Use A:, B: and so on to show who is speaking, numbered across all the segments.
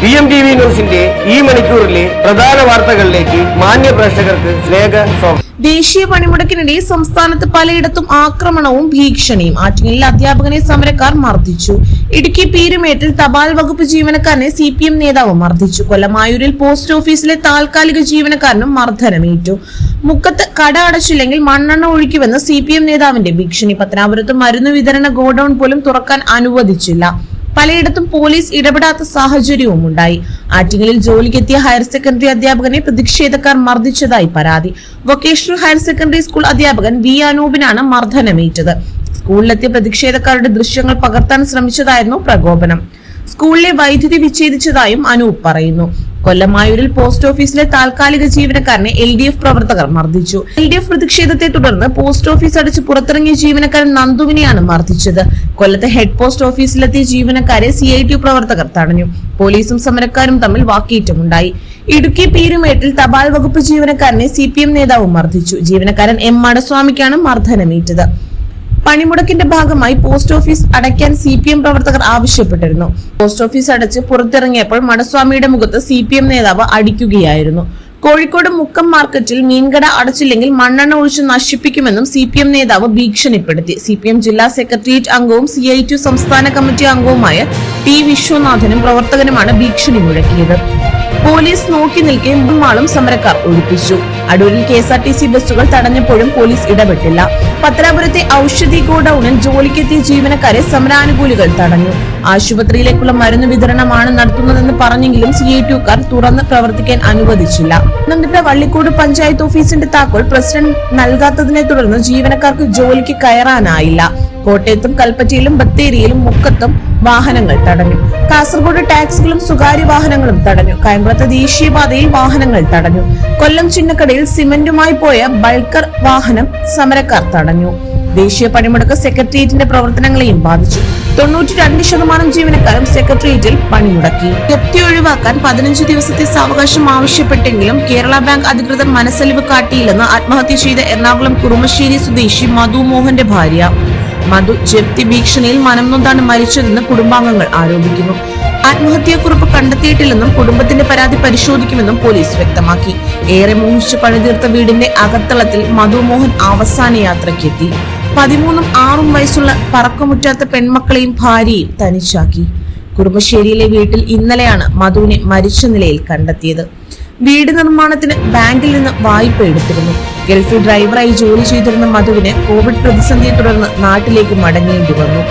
A: P M T V ന്യൂസിന്റെ ഈ മണിക്കൂറിലെ പ്രധാന വാർത്തകളിലേക്ക് മാന്യ പ്രേക്ഷകർക്ക് സ്നേഹ സ്വാഗതം.
B: ദേശീയ പണിമുടക്കിനിടെ സംസ്ഥാനത്ത് പലയിടത്തും ആക്രമണവും ഭീഷണിയും ആറ്റിങ്ങലിൽ അധ്യാപകനെ സമരക്കാർ മർദ്ദിച്ചു. ഇടുക്കി പീരുമേട്ടിൽ തപാൽ വകുപ്പ് ജീവനക്കാരനെ സി പി എം നേതാവ് മർദ്ദിച്ചു. കൊല്ലമായൂരിൽ പോസ്റ്റ് ഓഫീസിലെ താൽക്കാലിക ജീവനക്കാരനും മർദ്ദനമേറ്റു. മുക്കത്ത് കട അടച്ചില്ലെങ്കിൽ മണ്ണെണ്ണ ഒഴിക്കുമെന്ന് സി പി എം നേതാവിന്റെ ഭീഷണി. പത്തനാപുരത്ത് മരുന്ന് വിതരണ ഗോഡൌൺ പോലും തുറക്കാൻ അനുവദിച്ചില്ല. പലയിടത്തും പോലീസ് ഇടപെടാത്ത സാഹചര്യവും ഉണ്ടായി. ആറ്റിങ്ങലിൽ ജോലിക്കെത്തിയ ഹയർ സെക്കൻഡറി അധ്യാപകനെ പ്രതിഷേധക്കാർ മർദ്ദിച്ചതായി പരാതി. വൊക്കേഷണൽ ഹയർ സെക്കൻഡറി സ്കൂൾ അധ്യാപകൻ വി അനൂപിനാണ് മർദ്ദനമേറ്റത്. സ്കൂളിലെത്തിയ പ്രതിഷേധക്കാരുടെ ദൃശ്യങ്ങൾ പകർത്താൻ ശ്രമിച്ചതായിരുന്നു പ്രകോപനം. സ്കൂളിലെ വൈദ്യുതി വിച്ഛേദിച്ചതായും അനൂപ് പറയുന്നു. കൊല്ലമായൂരിൽ പോസ്റ്റ് ഓഫീസിലെ താൽക്കാലിക ജീവനക്കാരനെ എൽ ഡി എഫ് പ്രവർത്തകർ മർദ്ദിച്ചു. എൽ ഡി എഫ് പ്രതിഷേധത്തെ തുടർന്ന് പോസ്റ്റ് ഓഫീസ് അടച്ച് പുറത്തിറങ്ങിയ ജീവനക്കാരൻ നന്ദുവിനെയാണ് മർദ്ദിച്ചത്. കൊല്ലത്തെ ഹെഡ് പോസ്റ്റ് ഓഫീസിലെത്തിയ ജീവനക്കാരെ സി ഐ ടി പ്രവർത്തകർ തടഞ്ഞു. പോലീസും സമരക്കാരും തമ്മിൽ വാക്കേറ്റമുണ്ടായി. ഇടുക്കി പീരുമേട്ടിൽ തപാൽ വകുപ്പ് ജീവനക്കാരനെ സി പി എം നേതാവ് മർദ്ദിച്ചു. ജീവനക്കാരൻ എം മടസ്വാമിക്കാണ് മർദ്ദനമേറ്റത്. പണിമുടക്കിന്റെ ഭാഗമായി പോസ്റ്റ് ഓഫീസ് അടയ്ക്കാൻ സി പി എം പ്രവർത്തകർ ആവശ്യപ്പെട്ടിരുന്നു. പോസ്റ്റ് ഓഫീസ് അടച്ച് പുറത്തിറങ്ങിയപ്പോൾ മടസ്വാമിയുടെ മുഖത്ത് സി പി എം നേതാവ് അടിക്കുകയായിരുന്നു. കോഴിക്കോട് മുക്കം മാർക്കറ്റിൽ മീൻകട അടച്ചില്ലെങ്കിൽ മണ്ണെണ്ണ ഒഴിച്ച് നശിപ്പിക്കുമെന്നും സി പി എം നേതാവ് ഭീഷണിപ്പെടുത്തി. സി പി എം ജില്ലാ സെക്രട്ടേറിയറ്റ് അംഗവും സി ഐ ടി സംസ്ഥാന കമ്മിറ്റി അംഗവുമായ ടി വിശ്വനാഥനും പ്രവർത്തകനുമാണ് ഭീഷണി മുഴക്കിയത്. പോലീസ് നോക്കി നിൽക്കെ മുമ്മാളും സമരക്കാർ ഒഴിപ്പിച്ചു. അടൂരിൽ K S R T C ബസ്സുകൾ തടഞ്ഞപ്പോഴും പോലീസ് ഇടപെട്ടില്ല. പത്തനാപുരത്തെ ഔഷധി ഗോഡൌണിൽ ജോലിക്കെത്തിയ ജീവനക്കാരെ സമരാനുകൂലികൾ തടഞ്ഞു. ആശുപത്രിയിലേക്കുള്ള മരുന്ന് വിതരണമാണ് നടത്തുന്നതെന്ന് പറഞ്ഞെങ്കിലും സി ഐ ടുക്കാർ തുറന്ന് പ്രവർത്തിക്കാൻ അനുവദിച്ചില്ല. പത്തനംതിട്ട വള്ളിക്കോട് പഞ്ചായത്ത് ഓഫീസിന്റെ താക്കോൽ പ്രസിഡന്റ് നൽകാത്തതിനെ തുടർന്ന് ജീവനക്കാർക്ക് ജോലിക്ക് കയറാനായില്ല. കോട്ടയത്തും കൽപ്പറ്റയിലും ബത്തേരിയിലും മുക്കത്തും വാഹനങ്ങൾ തടഞ്ഞു. കാസർഗോഡ് ടാക്സികളും സ്വകാര്യ വാഹനങ്ങളും തടഞ്ഞു. കായംകുളത്ത് ദേശീയപാതയിൽ വാഹനങ്ങൾ തടഞ്ഞു. കൊല്ലം ചിന്നക്കടയിൽ സിമന്റുമായി പോയ ബൾക്കർ വാഹനം സമരക്കാർ തടഞ്ഞു. ദേശീയ പണിമുടക്ക് സെക്രട്ടേറിയറ്റിന്റെ പ്രവർത്തനങ്ങളെയും ബാധിച്ചു. തൊണ്ണൂറ്റി രണ്ട് ശതമാനം ജീവനക്കാരും സെക്രട്ടേറിയറ്റിൽ പണിമുടക്കി. ജപ്തി ഒഴിവാക്കാൻ പതിനഞ്ച് ദിവസത്തെ സാവകാശം ആവശ്യപ്പെട്ടെങ്കിലും കേരള ബാങ്ക് അധികൃതർ മനസ്സലിവ് കാട്ടിയില്ലെന്ന് ആത്മഹത്യ ചെയ്ത എറണാകുളം കുറുമശ്ശേരി സ്വദേശി മധു മോഹന്റെ ഭാര്യ. മധു ജപ്തി ഭീഷണിയിൽ മനം നൊന്താണ് മരിച്ചതെന്ന് കുടുംബാംഗങ്ങൾ ആരോപിക്കുന്നു. ആത്മഹത്യാക്കുറിപ്പ് കണ്ടെത്തിയിട്ടില്ലെന്നും കുടുംബത്തിന്റെ പരാതി പരിശോധിക്കുമെന്നും പോലീസ് വ്യക്തമാക്കി. ഏറെ മോഹിച്ച് പണിതീർത്ത വീടിന്റെ അകത്തളത്തിൽ മധുമോഹൻ അവസാന യാത്രയ്ക്കെത്തി. പതിമൂന്നും ആറും വയസ്സുള്ള പറക്കമുറ്റാത്ത പെൺമക്കളെയും ഭാര്യയും തനിച്ചാക്കി. കുറുമശ്ശേരിയിലെ വീട്ടിൽ ഇന്നലെയാണ് മധുവിനെ മരിച്ച നിലയിൽ കണ്ടെത്തിയത്. വീട് നിർമ്മാണത്തിന് ബാങ്കിൽ നിന്ന് വായ്പ എടുത്തിരുന്നു. ഗൾഫിൽ ഡ്രൈവറായി ജോലി ചെയ്തിരുന്ന മധുവിന് കോവിഡ് പ്രതിസന്ധിയെ തുടർന്ന് നാട്ടിലേക്ക് മടങ്ങേണ്ടി വന്നു.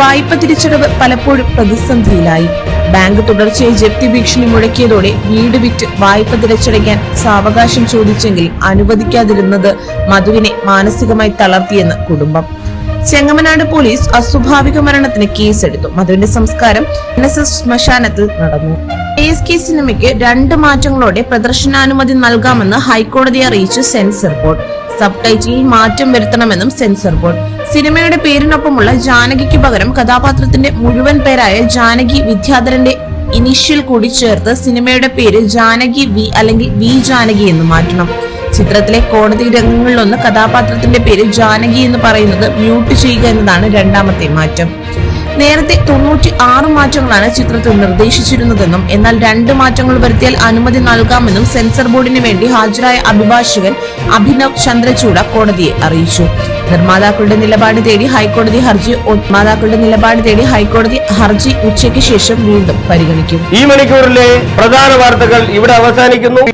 B: വായ്പ തിരിച്ചടവ് പലപ്പോഴും പ്രതിസന്ധിയിലായി. ബാങ്ക് തുടർച്ചയായി ജപ്തി ഭീഷണി മുഴക്കിയതോടെ വീട് വിറ്റ് വായ്പ തിരച്ചടയ്ക്കാൻ സാവകാശം ചോദിച്ചെങ്കിൽ അനുവദിക്കാതിരുന്നത് മധുവിനെ മാനസികമായി തളർത്തിയെന്ന് കുടുംബം. ചെങ്ങമനാട് പോലീസ് അസ്വാഭാവിക മരണത്തിന് കേസെടുത്തു. മധുവിന്റെ സംസ്കാരം എൻ എസ് എസ് ശ്മശാനത്തിൽ നടന്നു. കേസ് കെ സിനിമയ്ക്ക് രണ്ട് മാറ്റങ്ങളോടെ പ്രദർശനാനുമതി നൽകാമെന്ന് ഹൈക്കോടതി അറിയിച്ചു സെൻസർ ബോർഡ്. സബ് ടൈറ്റിൽ മാറ്റം വരുത്തണമെന്നും സെൻസർ ബോർഡ്. സിനിമയുടെ പേരിനൊപ്പമുള്ള ജാനകിക്ക് പകരം കഥാപാത്രത്തിന്റെ മുഴുവൻ പേരായ ജാനകി വിദ്യാധരന്റെ ഇനീഷ്യൽ കൂടി ചേർത്ത് സിനിമയുടെ പേര് ജാനകി വി അല്ലെങ്കിൽ വി ജാനകി എന്ന് മാറ്റണം. ചിത്രത്തിലെ കോടതി രംഗങ്ങളിലൊന്ന് കഥാപാത്രത്തിന്റെ പേര് ജാനകി എന്ന് പറയുന്നത് മ്യൂട്ട് ചെയ്യുക എന്നതാണ് രണ്ടാമത്തെ മാറ്റം. നേരത്തെ തൊണ്ണൂറ്റി ആറ് മാറ്റങ്ങളാണ് ചിത്രത്തിൽ നിർദ്ദേശിച്ചിരുന്നതെന്നും എന്നാൽ രണ്ട് മാറ്റങ്ങൾ വരുത്തിയാൽ അനുമതി നൽകാമെന്നും സെൻസർ ബോർഡിന് വേണ്ടി ഹാജരായ അഭിഭാഷകൻ അഭിനവ് ചന്ദ്രചൂഡ കോടതിയെ അറിയിച്ചു. നിർമ്മാതാക്കളുടെ നിലപാട് തേടി ഹൈക്കോടതി ഹർജി നിർമ്മാതാക്കളുടെ നിലപാട് തേടി ഹൈക്കോടതി ഹർജി ഉച്ചയ്ക്ക് ശേഷം വീണ്ടും പരിഗണിക്കും.
A: ഈ മണിക്കൂറിലെ പ്രധാന വാർത്തകൾ ഇവിടെ അവസാനിക്കുന്നു.